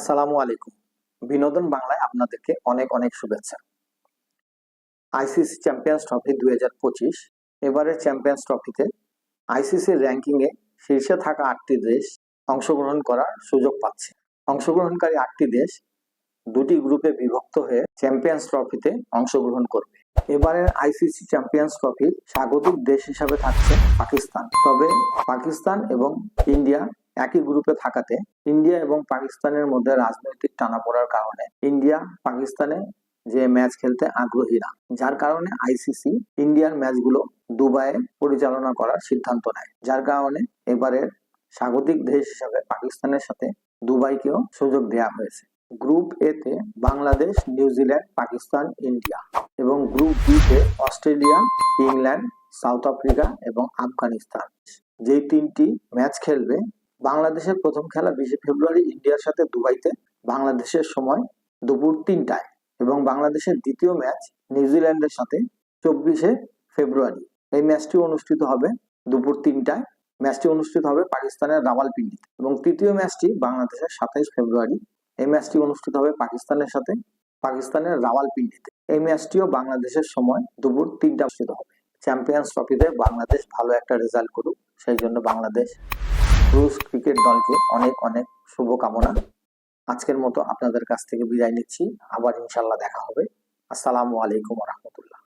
আসসালামু আলাইকুম। বিনোদন বাংলায় আপনাদেরকে অনেক অনেক শুভেচ্ছা। আইসিসি চ্যাম্পিয়ন্স ট্রফি দুই হাজার পঁচিশ, এবারের চ্যাম্পিয়ন্স ট্রফিতে আইসিসির র্যাঙ্কিংয়ে শীর্ষে থাকা আটটি দেশ অংশগ্রহণ করার সুযোগ পাচ্ছে। অংশগ্রহণকারী আটটি দেশ দুটি গ্রুপে বিভক্ত হয়ে চ্যাম্পিয়ন্স ট্রফিতে অংশগ্রহণ করবে। এবারের আইসিসি চ্যাম্পিয়ন্স ট্রফির স্বাগতিক দেশ হিসাবে থাকছে পাকিস্তান। তবে পাকিস্তান এবং ইন্ডিয়া একই গ্রুপে থাকাতে ইন্ডিয়া এবং পাকিস্তানের মধ্যে রাজনৈতিক টানাপোড়ার কারণে ইন্ডিয়া, পাকিস্তানে যে ম্যাচ খেলতে আগ্রহী না যার কারণে আইসিসি ইন্ডিয়ার ম্যাচগুলো দুবাইয়ে পরিচালনা করার সিদ্ধান্ত নেয়। যার কারণে এবারের স্বাগতিক দেশ হিসাবে পাকিস্তানের সাথে দুবাইকেও সুযোগ দেওয়া হয়েছে। গ্রুপ এ তে Bangladesh, New Zealand, Pakistan, India এবং গ্রুপ বি তে অস্ট্রেলিয়া, ইংল্যান্ড, সাউথ আফ্রিকা এবং আফগানিস্তান। যেই তিনটি ম্যাচ খেলবে বাংলাদেশের প্রথম খেলা বিশে ফেব্রুয়ারি ইন্ডিয়ার সাথে দুবাইতে, বাংলাদেশের সময় দুপুর তিনটায় এবং বাংলাদেশের দ্বিতীয় ম্যাচ নিউজিল্যান্ডের সাথে চব্বিশে ফেব্রুয়ারি। এই ম্যাচটি অনুষ্ঠিত হবে দুপুর তিনটায়। ম্যাচটি অনুষ্ঠিত হবে পাকিস্তানের রাওয়ালপিন্ডিতে এবং তৃতীয় ম্যাচটি বাংলাদেশের সাতাইশ ফেব্রুয়ারি। এই ম্যাচটি অনুষ্ঠিত হবে পাকিস্তানের সাথে পাকিস্তানের রাওয়ালপিন্ডিতে। এই ম্যাচটিও বাংলাদেশের সময় দুপুর তিনটা অনুষ্ঠিত হবে। চ্যাম্পিয়ন্স ট্রফিতে বাংলাদেশ ভালো একটা রেজাল্ট করুক, সেই জন্য বাংলাদেশ রুশ ক্রিকেট দলকে অনেক অনেক শুভকামনা। আজকের মতো আপনাদের কাছ থেকে বিদায় নিচ্ছি। আবার ইনশাল্লাহ দেখা হবে। আসসালামু আলাইকুম রহমতুল্লাহ।